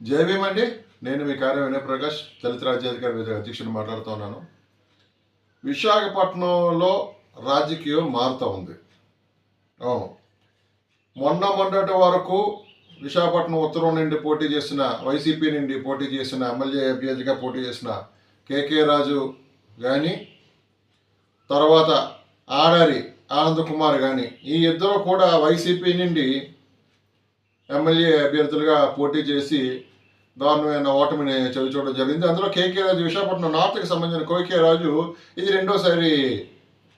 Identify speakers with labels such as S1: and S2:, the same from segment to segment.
S1: జై భీమ్ అండి. నేను మీ కార్యం వినయ్ ప్రకాష్ దళిత రాజ్యాధికారి అధ్యక్షుడు మాట్లాడుతున్నాను విశాఖపట్నంలో రాజకీయం మారుతూ ఉంది. అవును. మొన్న మొన్నటి వరకు విశాఖపట్నం ఉత్తరం నుండి పోటీ చేసిన వైసీపీ నుండి పోటీ చేసిన ఎమ్మెల్యే అభ్యర్థిగా పోటీ చేసిన కేకే రాజు కానీ తర్వాత ఆడారి ఆనంద్ కుమార్ కానీ ఈ ఇద్దరు కూడా వైసీపీ నుండి ఎమ్మెల్యే అభ్యర్థులుగా పోటీ చేసి దారుణమైన ఓటమిని చవిచూడడం జరిగింది. అందులో కేకే రాజు విశాఖపట్నం నార్త్కి సంబంధించిన కోకే రాజు ఇది రెండోసారి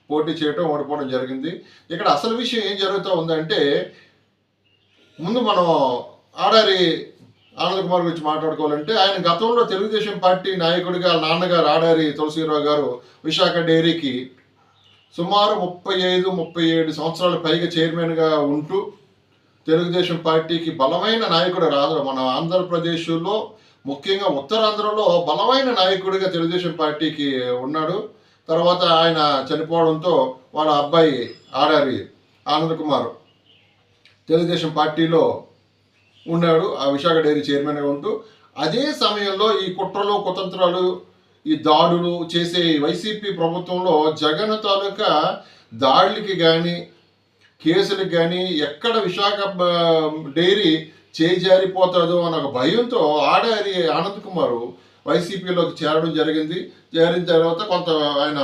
S1: పోటీ చేయడం ఓడిపోవడం జరిగింది. ఇక్కడ అసలు విషయం ఏం జరుగుతూ ఉందంటే ముందు మనం ఆడారి ఆనంద్ కుమార్ గురించి మాట్లాడుకోవాలంటే ఆయన గతంలో తెలుగుదేశం పార్టీ నాయకుడిగా నాన్నగారు ఆడారి తులసీరావు గారు విశాఖ డైరీకి సుమారు ముప్పై ఐదు ముప్పై ఏడు సంవత్సరాల పైగా చైర్మన్గా ఉంటూ తెలుగుదేశం పార్టీకి బలమైన నాయకుడు రాదు మన ఆంధ్రప్రదేశ్లో ముఖ్యంగా ఉత్తరాంధ్రలో బలమైన నాయకుడిగా తెలుగుదేశం పార్టీకి ఉన్నాడు. తర్వాత ఆయన చనిపోవడంతో వాళ్ళ అబ్బాయి ఆడారి ఆనంద్ కుమార్ తెలుగుదేశం పార్టీలో ఉన్నాడు. ఆ విశాఖ డైరీ చైర్మన్గా ఉంటూ అదే సమయంలో ఈ కుట్రలు కుతంత్రాలు ఈ దాడులు చేసే వైసీపీ ప్రభుత్వంలో జగన్ తాలూకా దాడులకి కానీ కేసులకు కానీ ఎక్కడ విశాఖ డైరీ చేజారిపోతుందో అన్న ఒక భయంతో ఆడారి ఆనంద్ కుమార్ వైసీపీలోకి చేరడం జరిగింది. చేరిన తర్వాత కొంత ఆయన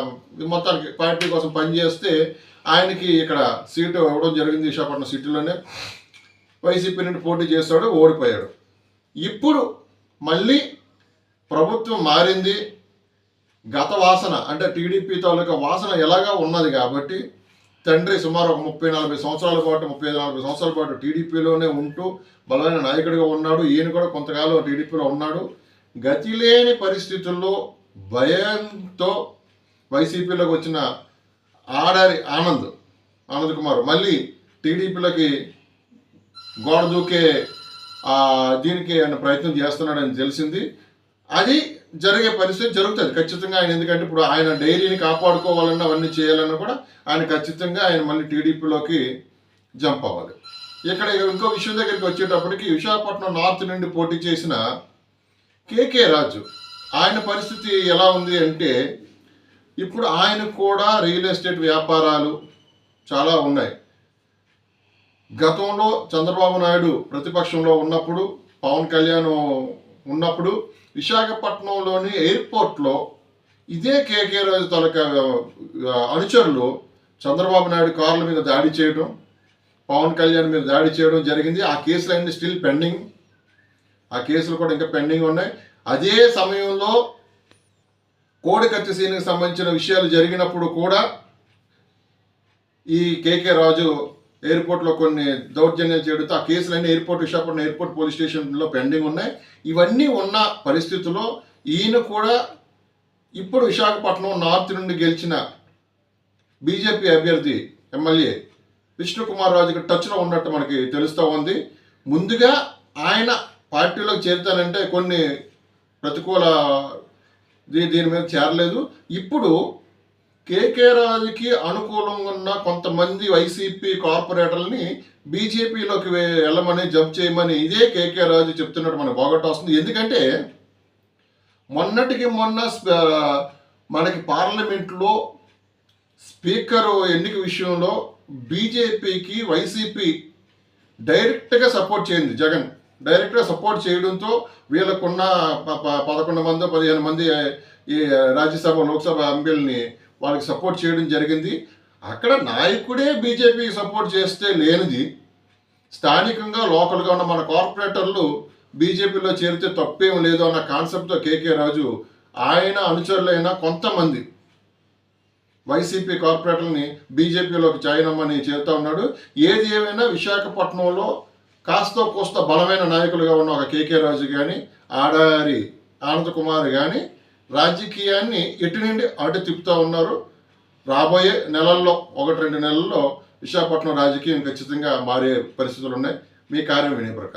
S1: మొత్తానికి పార్టీ కోసం పనిచేస్తే ఆయనకి ఇక్కడ సీటు ఇవ్వడం జరిగింది విశాఖపట్నం సిటీలోనే. వైసీపీ నుండి పోటీ చేస్తాడు ఓడిపోయాడు. ఇప్పుడు మళ్ళీ ప్రభుత్వం మారింది. గత వాసన అంటే టీడీపీ తాలూకా వాసన ఎలాగా ఉన్నది కాబట్టి తండ్రి సుమారు ఒక ముప్పై నలభై సంవత్సరాల పాటు ముప్పై ఐదు నలభై సంవత్సరాల పాటు టీడీపీలోనే ఉంటూ బలమైన నాయకుడిగా ఉన్నాడు. ఈయన కూడా కొంతకాలం టీడీపీలో ఉన్నాడు. గతి లేని పరిస్థితుల్లో భయంతో వైసీపీలోకి వచ్చిన ఆడారి ఆనంద్ ఆనంద్ కుమార్ మళ్ళీ టీడీపీలోకి గోడ దూకే దీనికి ఆయన ప్రయత్నం చేస్తున్నాడని తెలిసింది. అది జరిగే పరిస్థితి జరుగుతుంది. ఖచ్చితంగా ఆయన ఎందుకంటే ఇప్పుడు ఆయన డైరీని కాపాడుకోవాలన్నా అవన్నీ చేయాలన్నా కూడా ఆయన ఖచ్చితంగా ఆయన మళ్ళీ టీడీపీలోకి జంప్ అవ్వాలి. ఇక్కడ ఇంకో విషయం దగ్గరికి వచ్చేటప్పటికి విశాఖపట్నం నార్త్ నుండి పోటీ చేసిన కేకే రాజు ఆయన పరిస్థితి ఎలా ఉంది అంటే ఇప్పుడు ఆయన కూడా రియల్ ఎస్టేట్ వ్యాపారాలు చాలా ఉన్నాయి. గతంలో చంద్రబాబు నాయుడు ప్రతిపక్షంలో ఉన్నప్పుడు పవన్ కళ్యాణ్ ఉన్నప్పుడు విశాఖపట్నంలోని ఎయిర్పోర్ట్లో ఇదే కేకే రాజు తాలూకా అనుచరులు చంద్రబాబు నాయుడు కార్ల మీద దాడి చేయడం పవన్ కళ్యాణ్ మీద దాడి చేయడం జరిగింది. ఆ కేసులు అన్ని స్టిల్ పెండింగ్. ఆ కేసులు కూడా ఇంకా పెండింగ్ ఉన్నాయి. అదే సమయంలో కోడికత్తి సీన్కి సంబంధించిన విషయాలు జరిగినప్పుడు కూడా ఈ కేకే రాజు ఎయిర్పోర్ట్లో కొన్ని దౌర్జన్యాలు చేయడంతో ఆ కేసులన్నీ ఎయిర్పోర్ట్ విశాఖపట్నం ఎయిర్పోర్ట్ పోలీస్ స్టేషన్లో పెండింగ్ ఉన్నాయి. ఇవన్నీ ఉన్న పరిస్థితుల్లో ఈయన కూడా ఇప్పుడు విశాఖపట్నం నార్త్ నుండి గెలిచిన బీజేపీ అభ్యర్థి ఎమ్మెల్యే విష్ణుకుమార్ రాజుకి టచ్లో ఉన్నట్టు మనకి తెలుస్తూ ఉంది. ముందుగా ఆయన పార్టీలోకి చేరుతానంటే కొన్ని ప్రతికూల దీ- దీని మీద చేరలేదు. ఇప్పుడు కేకే రాజుకి అనుకూలంగా ఉన్న కొంతమంది వైసీపీ కార్పొరేటర్ని బీజేపీలోకి వెళ్ళమని జంప్ చేయమని ఇదే కేకే రాజు చెప్తున్నట్టు మనకు బాగొట్ట వస్తుంది. ఎందుకంటే మొన్నటికి మొన్న స్ప- మనకి పార్లమెంట్లో స్పీకర్ ఎన్నిక విషయంలో బీజేపీకి వైసీపీ డైరెక్ట్గా సపోర్ట్ చేయండి జగన్. డైరెక్ట్గా సపోర్ట్ చేయడంతో వీళ్ళకున్న ప- ప- పదకొండు మంది పదిహేను మంది ఈ రాజ్యసభ లోక్సభ ఎంపీలని వాళ్ళకి సపోర్ట్ చేయడం జరిగింది. అక్కడ నాయకుడే బీజేపీకి సపోర్ట్ చేస్తే లేనిది స్థానికంగా లోకల్గా ఉన్న మన కార్పొరేటర్లు బీజేపీలో చేరితే తప్పేం లేదు అన్న కాన్సెప్ట్తో కేకే రాజు ఆయన అనుచరులైన కొంతమంది వైసీపీ కార్పొరేటర్ని బీజేపీలోకి చేయనమ్మని చేరుతా ఉన్నాడు. ఏది ఏమైనా విశాఖపట్నంలో కాస్త కోస్త బలమైన నాయకులుగా ఉన్న ఒక కేకే రాజు కానీ ఆడారి ఆనంద్ కుమార్ కానీ రాజకీయాన్ని ఎటు నుండి అటు తిప్పుతూ ఉన్నారు? రాబోయే నెలల్లో ఒకటి రెండు నెలల్లో విశాఖపట్నం రాజకీయం ఖచ్చితంగా మారే పరిస్థితులు ఉన్నాయి. మీ కార్యం వినే ప్రకారం.